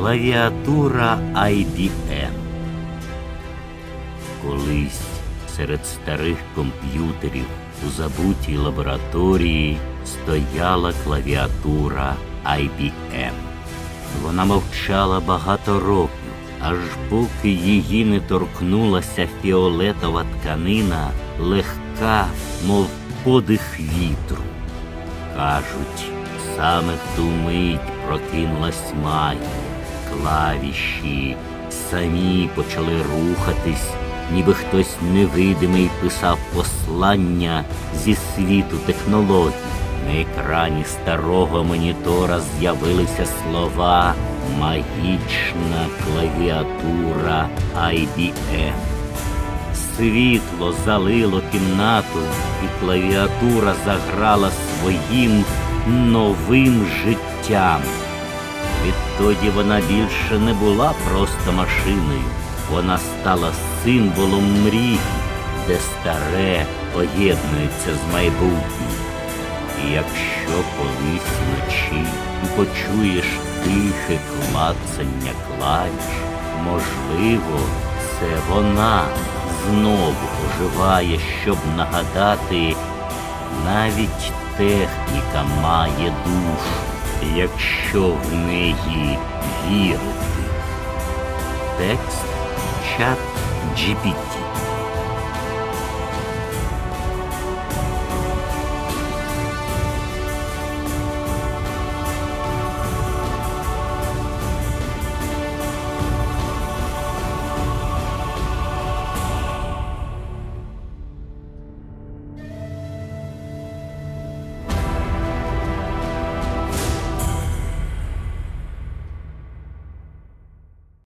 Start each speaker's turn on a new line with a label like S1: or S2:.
S1: Клавіатура IBM. Колись серед старих комп'ютерів у забутій лабораторії стояла клавіатура IBM. Вона мовчала багато років, аж поки її не торкнулася фіолетова тканина, легка, мов подих вітру. Кажуть, саме в ту мить прокинулась магія, клавіші самі почали рухатись, ніби хтось невидимий писав послання зі світу технологій. На екрані старого монітора з'явилися слова Магічна клавіатура IBM. Світло залило кімнату, і клавіатура заграла своїм новим життям. Відтоді вона більше не була просто машиною, вона стала символом мрії, де старе поєднується з майбутнім. І якщо колись вночі почуєш тихе клацання клавіш, можливо, це вона знову оживає, щоб нагадати, навіть техніка має душу, якщо в неї вірити. Текст чат GPT